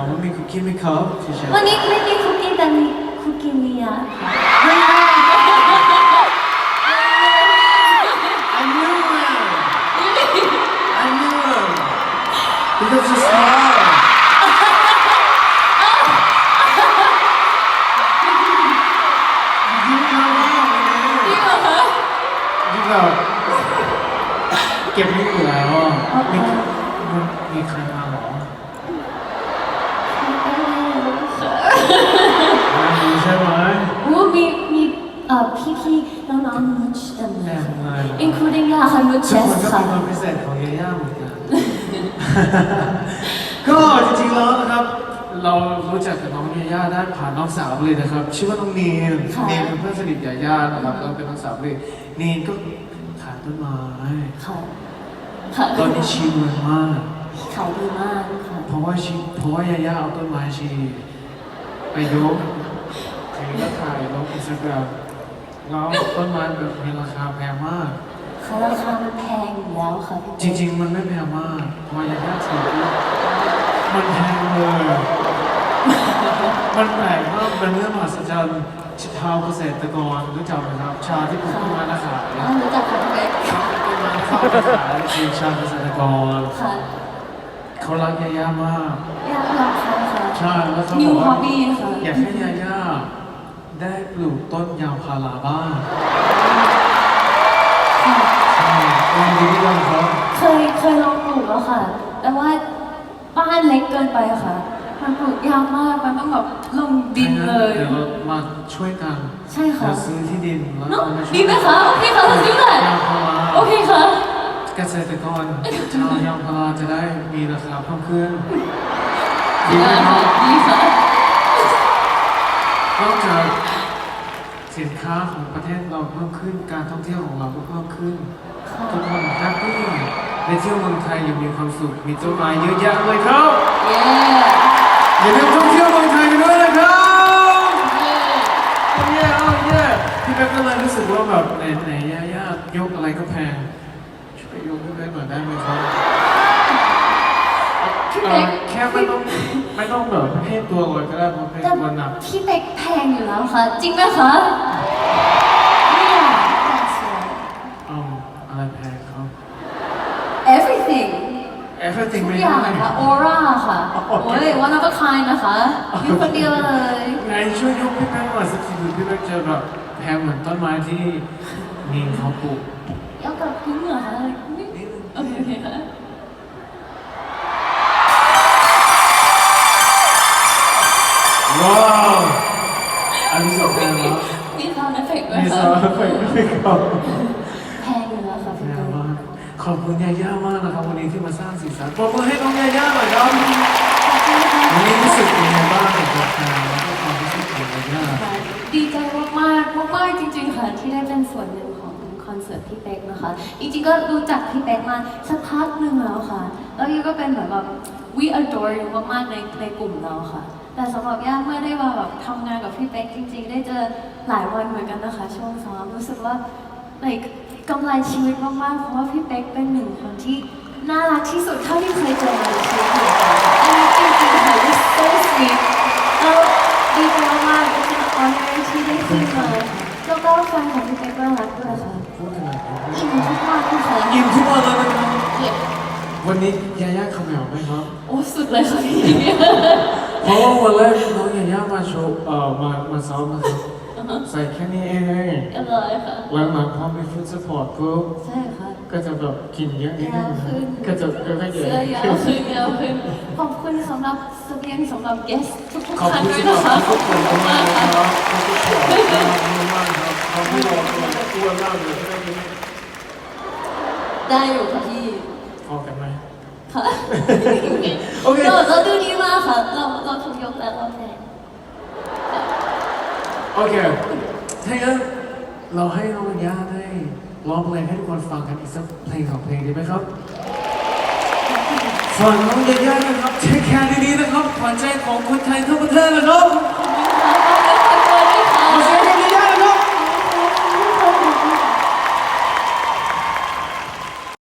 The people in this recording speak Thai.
ามว่ามีคุกกี้ไหมครับเฉยๆวันนี้ไม่มีคุกกี้แต่มีคุกกี้เมียค่ะ I knew it I knew it because you smile ยิ้มแล้วมากเลยยิ้มแบบเก็บไม่อยู่แล้วอะมีมันมีใครมาเหรอไม่รู้ใช่ไหม โอ้มีมีเอ่อพี่พี่ น้องน้องๆนุชเต็มเลแน่ยทำไม including ยาค่ะนุชเชทุกสคนก็ค่ะ มีความพิเศษของยาย่าเหมือนกัน ก็จริงๆแล้วนะครับ เรารู้จักกับน้องยาย่าได้ผ่านน้องสาวเลยนะครับ ชื่อว่าน้องนีนค่ะ นีนเป็นเพื่อนสนิทยาย่านะครับแล้วเป็นน้องสาวเลยนีนก็ขายต้นไม้ค่ะค่ะตอนนี้ชีรวยมาก ขายดีมากค่ะเพราะว่าชีเพราะว่ายาย่าเอาต้นไม้ชีไปยกถึงแล้วถ่ายลงอินสตาแกรม แล้วต้นไม้แบบมีราคาแพงมากค่ะราคามันแพงอยู่แล้วค่ะพี่จริง ๆ มันไม่แพงมากพอยาย่าถือมันแพงเลย มันแปลกมากเป็นเรื่องมหัศจรรย์ชาวเกษตรกรรู้จักไหมครับ ชาวที่ปลูกต้นไม้และขายอ่ารู้จักค่ะพี่เป๊กต้นไม้เข้าไปขายคือชาวเกษตรกร ค่ะเขารักยาย่ามากอยากลองค่ะค่ะใช่แล้วเขาบ New อกว่า hobby ค่ะอยากให้ยาย่า ได้ปลูกต้นยางพาราบ้างค่ะใช่ลองดูที่บ้านเขาเคยเคยลองปลูกแล้วค่ะ แต่ว่าบ้านเล็กเกินไปค่ะ มันปลูกยากมาก มันต้องแบบลงดินเลย เดี๋ยวเรามาช่วยกันใช่ค่ะเราซื้อที่ดินแล้วเนอะเอามาช่วยดีไหมคะโอเคค่ะ let's do that ยางพาราโอเคค่ะ เกษตรกรชาวยางพาราจะได้มีราคาเพิ่มขึ้นดีดีไหมค่ะครับ ดีค่ะ นอกจาก สินค้าของประเทศเราเพิ่มขึ้น การท่องเที่ยวของเราก็เพิ่มขึ้น ทุกคนแฮปปี้ในเที่ยวเมืองไทยยังมีความสุข มีต้นไม้เยอะแยะเลยครับ เย้ อย่าลืมท่องเที่ยวเมืองไทยกันด้วยนะครับ โอ้ยโอ้ยพี่เป๊กก็เลยรู้สึกว่าแบบไหนไหนย่าย่ายกอะไรก็แพง ช่วยยกให้เป๊กหน่อยได้ไหมครับพี่เอ่เป๊อกแค่ไม่ต้อง ไม่ต้องแบบให้ตัวลอยก็ได้เพราะเป็นแต่ตัวหนักพี่เป๊กแพงอยู่แล้วค่ะ จริงไหมคะเนี่ยแต่สวยอืมอะไรแพงครับ everything everything ทุกไม่อย่างได้ค่ะออร่าค่ะโอ้ย one of a kind นะคะอยู่คนเดียวเลยไหนช่วยยกพี่แป๊กหน่อยสักทีพี่แป๊กจะแบบแพงเหมือนต้นไม้ที่นินเขาปลูกเดี๋ยวกับพี่เหรอคะโอเคโอเค นนี้สองพันแล้วมีซาวด์เอฟเฟกต์ไหมมีคะซาวด์เอฟเฟกต์ด้วยครับแพงอยู่แล้วค่ะพี่ยาเป๊กมากขอบคุณยาย่ามากนะครับวันนี้ที่มาสร้างสีสันปรบมือให้น้องยาย่าหน่อยครับวันนี้รู้สึกยังไงบ้างกับการแล้วก็ความรู้สึกของยาย่าค่ะดีใจมากมากๆมากๆจริง ๆ ค่ะ ที่ได้เป็นส่วนหนึ่งของคอนเสิร์ตพี่เป๊กนะคะ จริงๆก็รู้จักพี่เป๊กมาสักพักหนึ่งแล้วค่ะ แล้วยูก็เป็นเหมือนแบบ we adore you มากๆในในกลุ่มเราค่ะ แต่สำหรับย่าเมื่อได้มาแบบทำงานกับพี่เป๊กจริง ๆ ได้เจอหลายวันเหมือนกันนะคะ ช่วงซ้อมรู้สึกว่า like กำไรชีวิตมากๆเพราะว่าพี่เป๊กเป็นหนึ่งคนที่น่ารักที่สุดเท่าที่เคยเจอมาในชีวิตเลยอันนี้จริงๆค่ะ you're so sweet แล้วดีใจมากๆเป็น honor ที่ได้ขึ้นมาแล้วก็แฟนของพี่เป๊กก็รักด้วยค่ะพูดขนาดนี้อิ่มทุกวันค่ะอิ่มทุกวันเลยนะครับเก็บวันนี้ยาย่าคำเหวไหมครับ โอ้สุดเลยค่ะพี่ เพราะว่าวันแรกน้องยาย่ามาโชว์เอ่อมามาซ้อมนะครับใส่แค่นี้เองเรียบร้อยค่ะ หลังๆพอมีฟุตสปอร์ตปุ๊บใช่ค่ะก็จะแบบกินเยอะนิดนึยางวขึ้น ก็จะก็จะเยเสื้อะอยาวขึ้นยาวขึ้นขอบคุณสำหรับเสบียงสำหรับ guest ทุกขอบๆท่านคุณด้วยสำหนะรับคะทุกคนขอบมากณนะค่ะครับขอบคุณมากครับขอบคุณมากครับอ้วนมากเลยที่ได้ยิน ได้อยู่ค่ะพี่พอกันไหม ค่ะโอเค เราเราดูดีมากค่ะ เราเราถูกยกแล้วเราแพ้โอเคถ้างั้นเราให้น้องย่าได้ร้องเพลงให้ทุกคนฟังกันอีกสักเพลงสองเพลงดีไหมครับฟังน้องยาย่านะครับเทคแคร์ดีๆนะครับขวัญใจของคนไทยทั่วประเทศนะครับ